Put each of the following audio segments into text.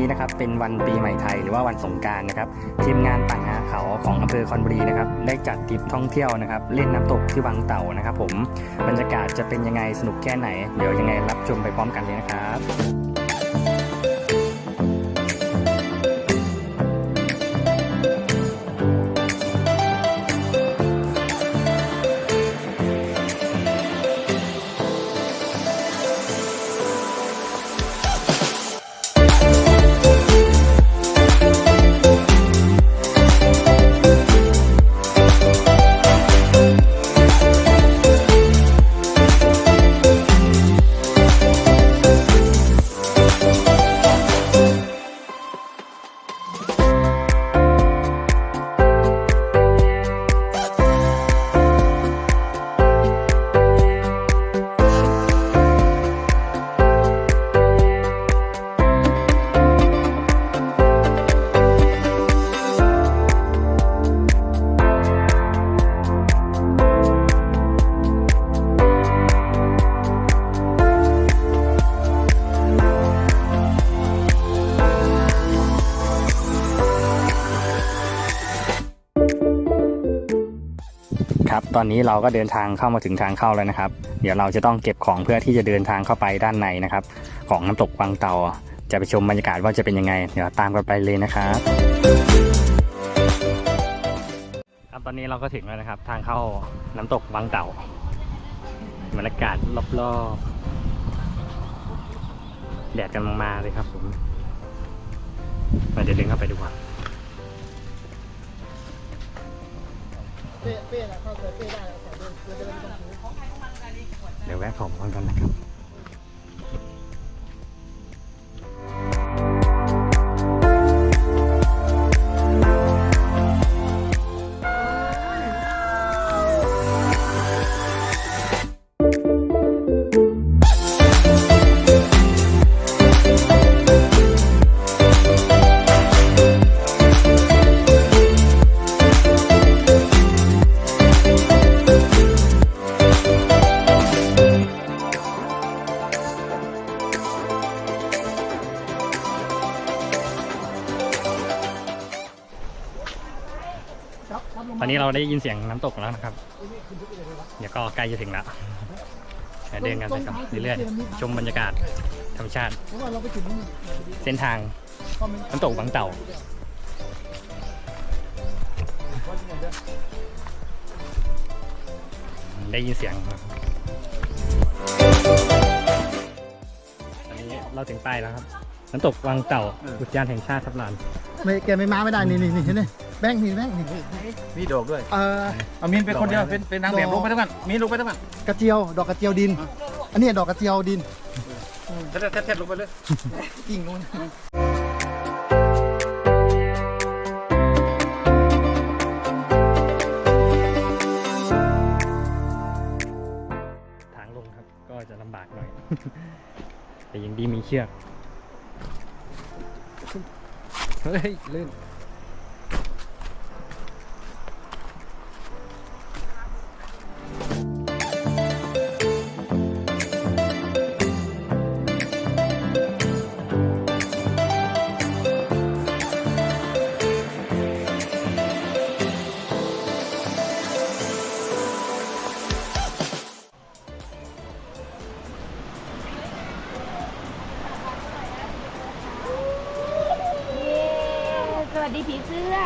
นี้นะครับเป็นวันปีใหม่ไทยหรือว่าวันสงการนะครับทีมงานป่าหาเขาของอำเภอคอนบุรีนะครับได้จัดทริปท่องเที่ยวนะครับเล่นน้ำตกที่วังเต่านะครับ ผมบรรยากาศจะเป็นยังไงสนุกแค่ไหน เดี๋ยวยังไงรับชมไปพร้อมกันเลยนะครับ ครับตอนนี้เราก็เดินทางเข้ามาถึงทางเข้าแล้วนะครับ เดี๋ยวเราจะต้องเก็บของเพื่อที่จะเดินทางเข้าไปด้านในนะครับ ของน้ำตกวังเตาจะไปชมบรรยากาศว่าจะเป็นยังไง เดี๋ยวตามกันไปเลยนะครับครับตอนนี้เราก็ถึงแล้วนะครับ ทางเข้าน้ำตกวังเต่าบรรยากาศรอบๆแดดกำลังมาเลยครับผมเดี๋ยวเดินเข้าไปดีกว่า เป้เป้นะเข้าใจเป้ได้แต่เดินเดินไปตรงนู้น เดี๋ยวแวะของก่อนกันนะครับ ได้ยินเสียงน้ำตกแล้วนะครับ เดี๋ยวก็ใกล้จะถึงแล้วเดี๋ยวเดินกันไปครับเรื่อยๆชมบรรยากาศธรรมชาติเพราะว่าเราไปถึงเส้นทางก็มันน้ำตกบางเต่าได้ยินเสียงครับตอนนี้เราถึงป้ายแล้วครับ น้ำตกวังเต่าอุทยานแห่งชาติทับลาน ไม่แกไม่มาไม่ได้ นี่นี่นี่เห็นไหม แบงค์นี่แบงค์นี่มีดอกด้วย เอ่อเอามินเป็นคนเดียว เป็นเป็นนางแบบดอกลงไปทั้งนั้นมีนลงไปทั้งนั้นกระเจียว ดอกกระเจียวดิน อันนี้ดอกกระเจียวดินเท็ดเท็ดเท็ดลงไปเลยกิ่งลงทางลงครับ ก็จะลำบากหน่อย แต่ยังดีมีเชือก เฮ้ยลื่น ดีผีเสื้อ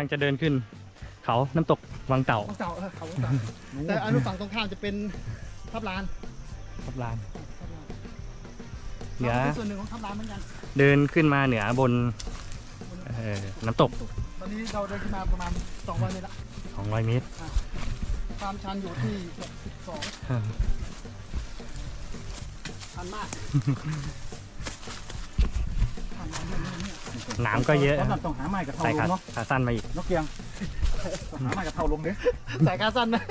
ลังจะเดินขึ้น เขาน้ำตกวังเต่า ของเก่าเออเขาของเก่าแต่อันนู้นฝั่งตรงข้ามจะเป็นทับลานทับลาน ทับลานเหนือ ราเป็นส่วนหนึ่งของทับลานเหมือนกันเดินขึ้นมาเหนือบนเอ่อน้ำตก ตอนนี้เราเดินขึ้นมาประมาณ200เมตรละ200 เมตร ความชันอยู่ที่12ทันมาก น้ำก็เยอะตอนนั้นต้องหาไม้กับเท่าใส่ลขางเนาะขาสั้นมาอีก นกเกียงต้องหาไม้กับเท่าลงเด้ใส่ขาสั้นนะ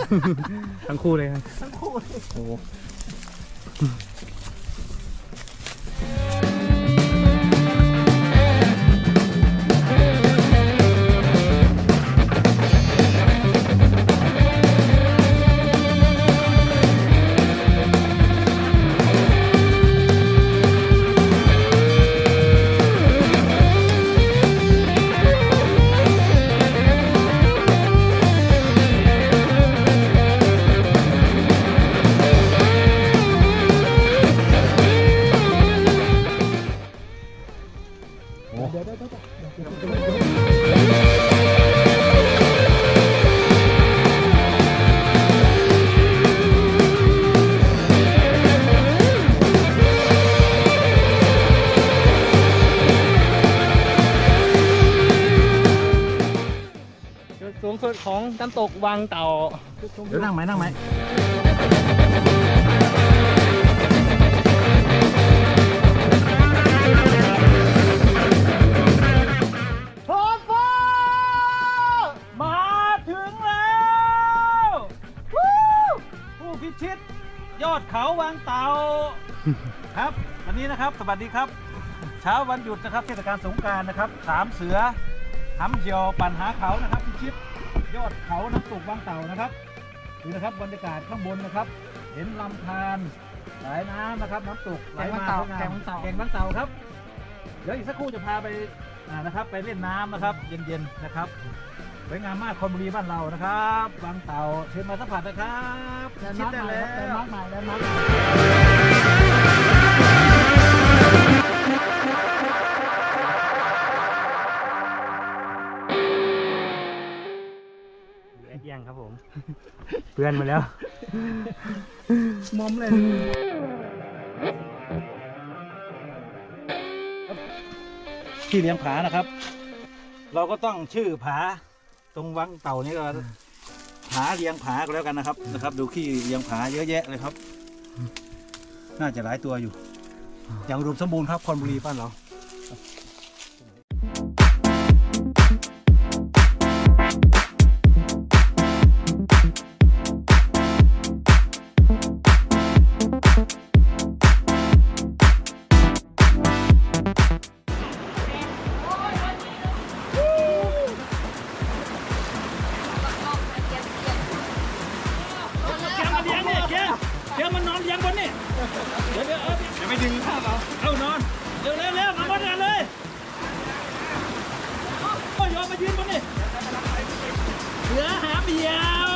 ทั้งคู่เลยครับทั้งคู่เลยโอ้โหโอ้ำตกวังเต่า เดี๋ยวนั่งไหมนั่งไหมท้องฟ้ามาถึงแล้วผู้พิชิต ยอดเขาวางเตาครับ วันนี้นะครับ สวัสดีครับ เช้าวันหยุดนะครับ เทศกาลสงกรารนะครับ สามเสือ หำเหี่ยวปั่นหาเขานะครับพิชิตยอดเขาน้ำตกวางเต่านะครับดูนะครับบรรยากาศข้างบนนะครับ เห็นลำธารสายน้ำนะครับน้ำตกไหลมาแกงวังเต่าแกงวังเต่าครับ เดี๋ยวอีกสักครู่จะพาไปอ่านะครับ ไปเล่นน้ำนะครับ เย็นๆนะครับสวยงามมากคอนบุรีบ้านเรานะครับบางเต่าเชิญมาสัมผัสนะครับแลนด์ชิมาดร์คได้ใหม่แล้ครับแลนด์วมาร์คใหม่แลนด์ งครับผม เพื่อนมาแล้ว มอมเลยที่เลี้ยงผานะครับ เราก็ต้องชื่อผาตรงวังเต่านี้ก็ผาเลี้ยงผาก็แล้วกันนะครับนะครับ ดูขี้เลี้ยงผาเยอะแยะเลยครับ น่าจะหลายตัวอยู่ อย่างอุดมสมบูรณ์ครับคอนบุรีบ้านเรา ดี๋ยวมันนอนเลี้ยงบนนี่เดี๋ยวเดี๋ยวเอาเดี๋ยวไปดึงข้าวเอาเอานอน เร็วเร็วเร็วมาบนกันเลยก็ยยอมมายืนบนนี่เหลือหาเดียว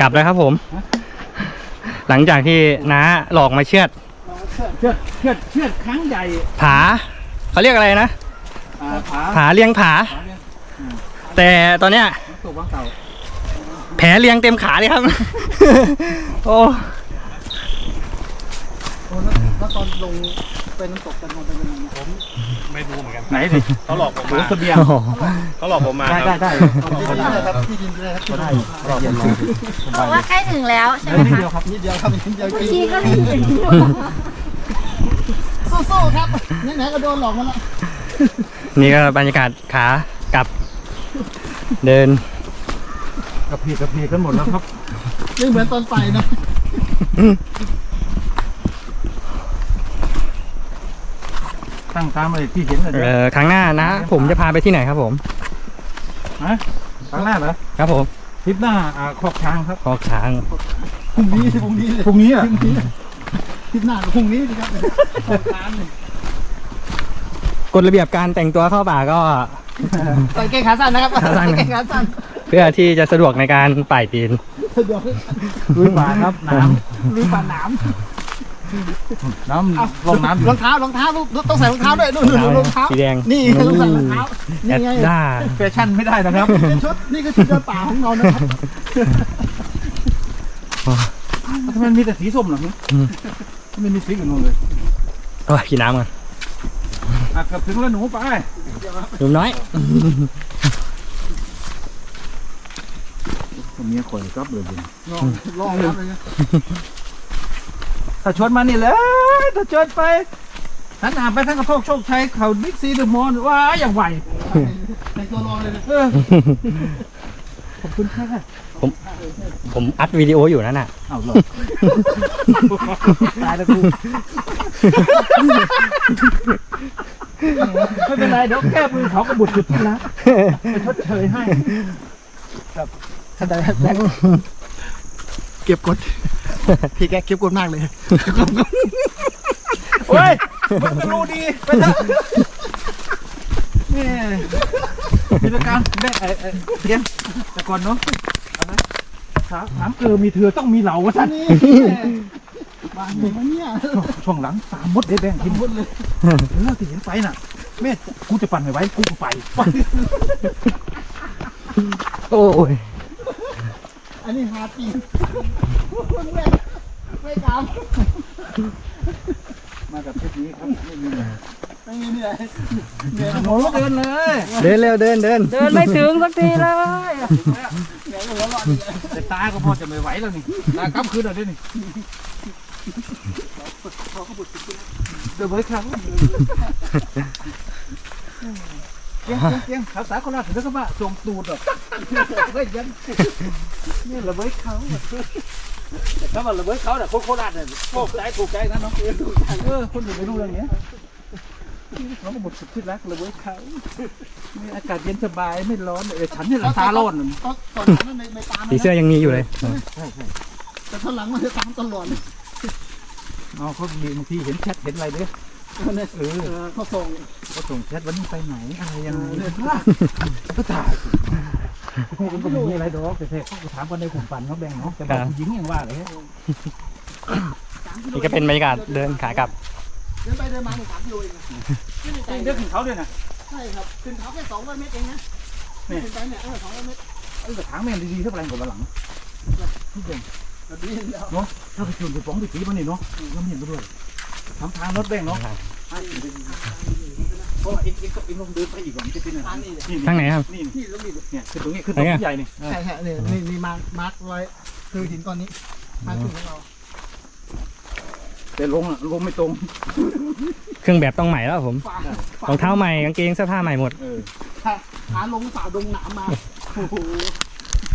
กลับแล้วครับผม หลังจากที่น้าหลอกมาเชือดเชือดเชือดเชือดครั้งใหญ่ ผาเขาเรียกอะไรนะอ่าผาผาเลียงผาผาเนี่ยแต่ตอนเนี้ยน้ำตกวังเต่าแผลเลียงเต็มขาเลยครับ โอ้โอ้แล้วแล้วตอนลง ไปน้ำตกกันมันเป็นยังไงผมไม่รู้เหมือนกันไหนดิเขาหลอกผมหรือมาเสบียงโหเขาหลอกผมมาได้ครับได้ได้ที่ดินเลยครับที่ดินเลยครับที่ดินรอบเย็นรอบอกว่าใกล้ถึงแล้วใช่เดี๋ไหยมวนิดคะเดียวครับนิดเดียวครับนิดเดียวพี่ก็ถึงสู้ๆครับไหนๆก็โดนหลอกมาแล้วนี่ก็บรรยากาศขากลับเดินกระเพกกระเพกกันหมดแล้วครับไม่เหมือนตอนไปนะ ตั้งตามอะไรที่เห็นเลยเอ่อครั้งหน้านะ ผมจะพาไปที่ไหนครับผมฮะครั้งหน้าเหรอครับผมทริปหน้าอ่าคอกช้างครับคอกช้างพรุ่งนี้พรุ่งนี้เลยพรุ่งนี้อะพรุ่งนี้ทิศหน้ากับพรุ่งนี้สิครับของร้านนี่กฎระเบียบการแต่งตัวเข้าป่าก็ใส่เกงขาสั้นนะครับขาสั้นใส่เกงขาสั้นเพื่อที่จะสะดวกในการป่ายปีนสะดวกลุยป่าครับน้ลุยป่าหนามำ น้ำลงน้ำรองเท้ารองเท้าต้องใส่รองเท้าด้วยนู่นนู่นรองเท้าสีแดงนี่ต้องใส่รองเท้าแอนี่ดไงด้าแฟชั่นไม่ได้นะครับเป็นชุดนี่คือชุดเดินป่าของเรานะครับทำไมมันมีแต่สีส้มเหรอเนี่ยอืมทำไมมีสีอื่นเลยโอ้ยกินน้ำกันอะเกือบถึงแล้วหนูไปหนุ่มน้อยผมเมียข่อยกับเลยดิลองลองครับเลยนะ ถ้าชวนมานี่เลยถ้าชวนไปท่านอ่านไปทั้งกระโชคโชคชัยเขาบิ๊กซีเดอะมอลล์ว้าอย่างไหวแต่งตัวรอเลยนะเออขอบคุณค่ะผมอัดวิดีโออยู่นั่นน่ะเอาหรอตายแล้วกูไม่เป็นไรเดี๋ยวแก้มือเขากระบุดจุดที่รักไปชดเชยให้ท่านใดแบงค์เก็บกด พี่แกเก็บกดมากเลยโอ้ยมันก็รู้ดีไปเถอะนี่กิจการแม่ไอ้ไอ้เกียงแต่ก่อนเนาะเอานะถามถามเออมีเธอต้องมีเหล่าวะท่านนี่บ้านไหนวะเนี่ยช่วงหลังตามมดได้แบ่งกินมดเลยเออที่เห็นไปน่ะแม่กูจะปั่นไม่ไหวกูก็ไปไป โอ้ย อันนี้หาตีนไม่ไม่กามมากับทริปนี้ครับไม่มีเลยไม่มีเนี่ยเนี่ยโอ้เดินเลย เดินเร็วเดินเดินเดินไม่ถึงสักทีเลยแต่ตาก็พอจะไม่ไหวแล้วนี่ตากลับคืนหน่อยดินี่เดี๋ยวเบิร์ดครับเกี ยงเกียงเกียงภาษาโคราชถึงก็ว่าส่งตูดอะเฮ้ยยังนี่ระเบิดเขาถ้ามันระเบิดเขาเนี่ยคนโคราชเนี่ยโชคใจถูกใจนะน้องเออคนอื่นไม่รู้เรื่องเนี้ยน้องหมดสุดที่รักระเบิดเขานี่อากาศเย็นสบายไม่ร้อนเออฉันนี่แหละตาร้อนก่อนนั้นในตามติเสื้อยังมีอยู่เลยแต่ตอนหลังมันจะตามตลอดเลยอ๋อเขามีบางทีเห็นแชทเห็นอะไรด้วย เออเขาส่งเขาส่งแชทวันนี้ไปไหนอะไรยังไงก็ถ่ายมันก็ไม่มีอะไรดอกแต่แท้เขาถามกันในกลุ่มปันเขาแบ่งเนาะแต่บอกผู้หญิงยังว่าเลยนี่ก็เป็นบรรยากาศเดินขากลับ เดินไปเดินมาหนึ่งสามกิโลเองนะไม่ได้ไกลเด็กถึงเขาด้วยนะใช่ครับขึ้นเขาแค่สองร้อยเมตรเองนะนี่ขึ้นไปเนี่ยเออสองร้อยเมตรเออแต่ถามแม่ดีๆเท่าไหร่กว่าหลังแบบนี้แล้วเนาะถ้าไปชวนไปฟ้องไปตีมันนี่เนาะเราเห็นไปด้วย ทำทางรถแบ่งเนาะเพราะว่าเอ็กอ็กอ็กลงเดินไปอีกก่อนจะเป็นอะไรทางไหนครับ นี่ที่ลงดินเนี่ยคือตรงนี้คือตรงใหญ่นี่ใช่ใช่เนี่ยนี่นี่มาร์คมาร์คไว้คือหินก้อนนี้มาร์คคือของเราแต่ลงลงไม่ตรง เครื่องแบบต้องใหม่แล้วผมรองเท้าใหม่กางเกงเสื้อผ้าใหม่หมดขาลงฝ่าดงหนามมาโอ้โห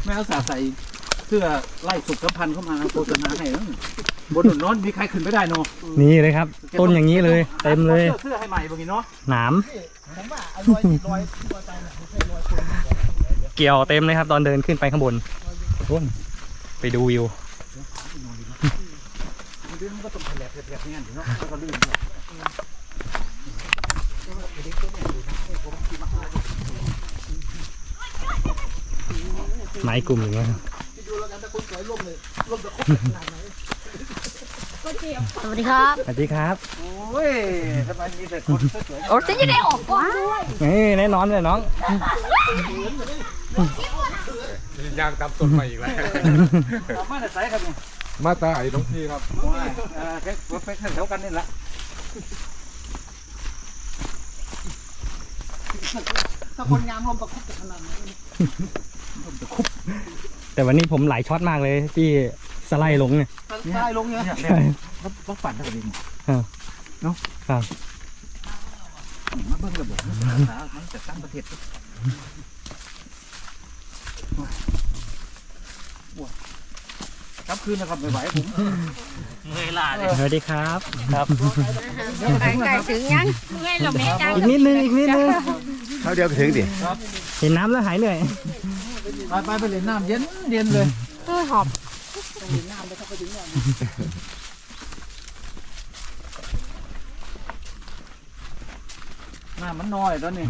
แม่สาใส่เสื้อไล่สุขภัณฑ์เข้ามาโฆษณาให้แล้ว บนถนนนอนมีใครขึ้นไม่ได้เนาะนี่เลยครับ ต้นอย่างนี้เลยเต็มเลยเสื้อให้ใหม่บางทีเนาะหนามผมว่าไอ้รอยรอยที่รอยใจเนี่ยไม่ใช่รอยคนเกี่ยวเต็มเลยครับ ตอนเดินขึ้นไปข้างบนโอ้ยไปดูวิวมันดื้อมันก็ต้องแผลบแผลบเนี่ยเนาะแล้วก็ลื่นไม้กลุ่มอย่างเงี้ยที่ดูแล้วกันถ้าคนสวยล่มเลยล่มจะครบขนาดไหน สวัสดีครับ สวัสดีครับ โอ้ยทำไมมีแต่คนสวยโอ้ฉันจะได้ออกกล้องด้วยนี่แน่นอนเลยน้องยางตำต้นมาอีกแล้วๆเอามาแต่ใส่ครับนี่มาตาไอ้น้องพี่ครับเออแค่แค่แถวกันนี่แหละถ้าคนงามลมประคุบจะขนาดไหนแต่วันนี้ผมหลายช็อตมากเลยที่ สไลด์ลงเนี่ยใต้ลงเนี่ยเนี่ยใช่ต้องต้องปั่นเท่านี้ครับเนาะครับมาเบิ่งระบบมันจะตั้งประเทศครับคืนนะครับไม่ไหวผมสวัสดีครับครับไก่ไก่ถึงยังไงเราแม่จังอีกนิดนึงอีกนิดนึงเขาเดียวถึงดิเห็นน้ำแล้วหายเหนื่อยไปไปไปเล่นน้ำเย็นเย็นเลยเออ หอบน้ำมันน้อยตอนนี้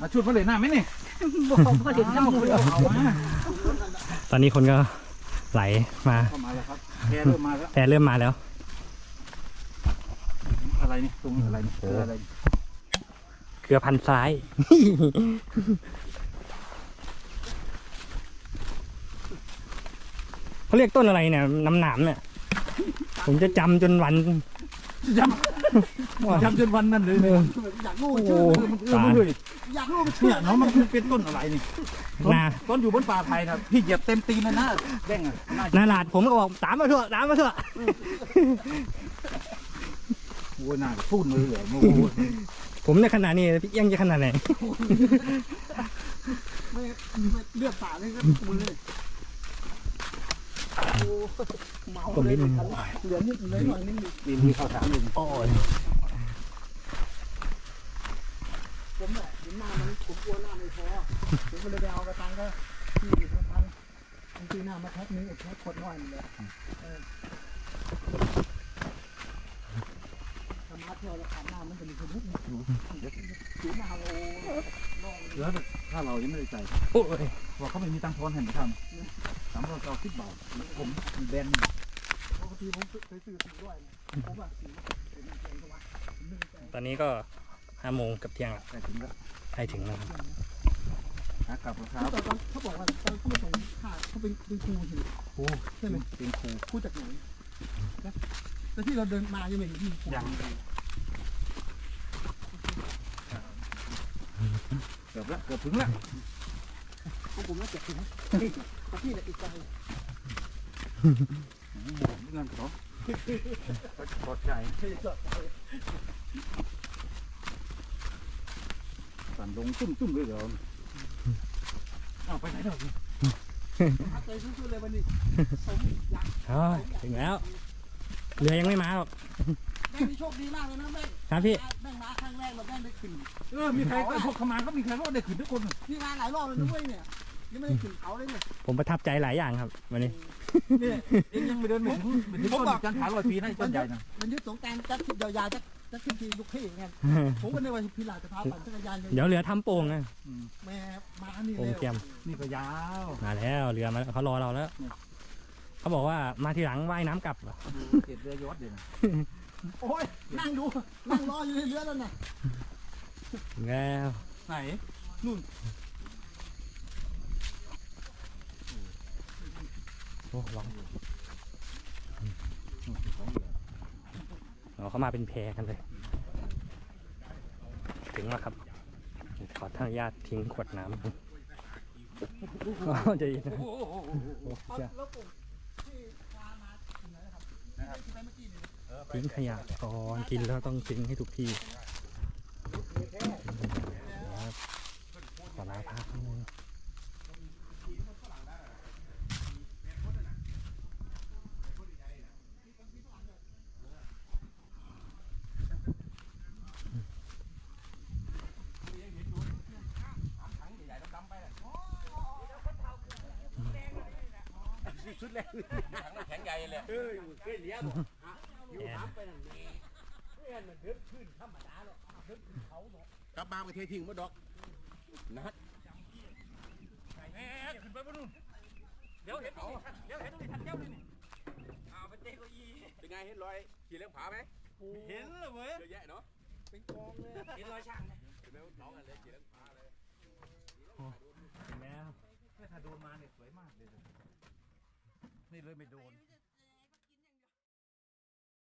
มาชุดมาเล่นน้ำไหมนี่บอกพอถึงน้ำมูลเอามาตอนนี้คนก็ไหลมาเข้ามาแล้วครับแพเริ่มมาแล้วแต่เริ่มมาแล้ว อะไรนี่ตรงนี้อะไรนี่เอออะไรนี่เกลือพันซ้าย เขาเรียกต้นอะไรเนี่ยน้ำหนามเนี่ยผมจะจำจนวันจำจำจนวันนั้นเลยเนี่ยอยากรู้โอ้ชื่อเออมันเออมันเลยอยากรู้มันชื่อเนี่ยเนาะมันเป็นต้นอะไรนี่ต้นนาต้นอยู่บนป่าไผ่นะพี่เหยียบเต็มตีนเลยนะแดงอะน่าจะนาลาดผมก็บอกตามมาเถอะตามมาเถอะโว้ยน่าจะพูดมือเลยโอ้โหผมในขนาดนี้พี่เอี้ยงจะขนาดไหนไม่ไม่เลือดสาดเลยก็มือเลย โอ้เมาผมเลนิยเหลือนิดเลยหน่อยนึงมีมีข้าวสารอยู่โอ้ยผมเนี่ยเห็นหน้ามันผมกลัวหน้าไม่พอผมก็เลยไปเอากระตังก็ที่กระตังบางทีหน้ามาแพ็คนึงแพ็คขดน้อยนี่แหละเออถ้ามาเที่ยวแล้วขาดหน้ามันจะมีคนทุกข์อยู่สีหน้าโอ้เหลือแต่ถ้าเรายังไม่ได้ใจโอ้ยว่าเขาไม่มีตังค์ทอนให้ผมทำ สามร้อยเก้าสิบบาทผมแบนปกติผมเคยซื้อสีด้วยนะผมว่าสีเป็นเองกว่าตอนนี้ก็ห้าโมงกับเที่ยงละใส่ถึงแล้วใกล้ถึงแล้วครับหากลับรองเท้าตอนตอนเขาบอกว่าตอนเขามาส่งค่าเขาเป็นเป็นครูอยู่ครูใช่ไหมเป็นครูครูจากไหนนะแต่ที่เราเดินมายังไม่เห็นที่ยังเกือบแล้วเกือบถึงแล้ว ของผมน่าจะถึงแต่ที่เนี่ยอีกไกลเงินเขาปลอดใจที่จอดสั่นลงจุ่มจุ่มเลยเดี๋ยวเอาไปไหนเดี๋ยวพักเลยสู้ๆเลยวันนี้ผมอยากอ๋อถึงแล้วเรือยังไม่มาหรอกแม่งนี่โชคดีมากเลยนะแม่งครับพี่แม่งมาครั้งแรกเราแม่งได้ขึ้นเออมีใครพวกขมาก็มีใครก็ได้ขึ้นทุกคนพี่มาหลายรอบเลยนะเว้ยเนี่ย ยังไม่ได้ขึ้นเขาเลยเนี่ยผมประทับใจหลายอย่างครับวันนี้นี่เองยังไม่เดินไม่ถึงไม่ถึงต้นจันทราลอยปีนะต้นใหญ่นะมันยึดสงการจัดทริปยาวๆจัดจัดทริปทีลูกพี่ไงผมก็นึกว่าพี่หลาจะพาปั่นจักรยานเดี๋ยวเรือทำโป่งนะแม่มานี่โป่งเร็วเตรียมนี่ก็ยาวมาแล้วเรือมาแล้วเขารอเราแล้วเขาบอกว่ามาทีหลังว่ายน้ำกลับเหรอเจ็ดเรือยอดเลยนะโอ้ยนั่งดูนั่งรออยู่ในเรือแล้วน่ะถึงแล้วไหนโอ้ลองอ๋อเขามาเป็นแพรกันเลย ถึงแล้วครับ ขออนุญาตทิ้งขวดน้ำอ๋อใจะยินนะโอ้เชี่ยแล้วผมที่พา มาถึงไหนนะครับที่ไปเมื่อกี้นี่ทิ้งขยะก่อนกินแล้วต้องทิ้งให้ถูกที่เดี๋ยวขอลาพักนิดนึงแอนกลับมาไปเททิ้งมาดอกนะเดี๋ยวเห็นตรงนี้เดี๋ยวเห็นตรงนี้ทันเจ้าเลยนี่เอาไปเตะเก้าอี้เป็นไงเห็นรอยขี่เลี้ยงผาไหมเห็นเลยเว้ยเยอะแยะเนาะเป็นกองเลยเห็นรอยช่างไหมเห็นไหมน้องกันเลยขี่เลี้ยงผาเลยเห็นแล้วถ้าโดนมาเนี่ยสวยมากเลย นี่เลยไม่โดน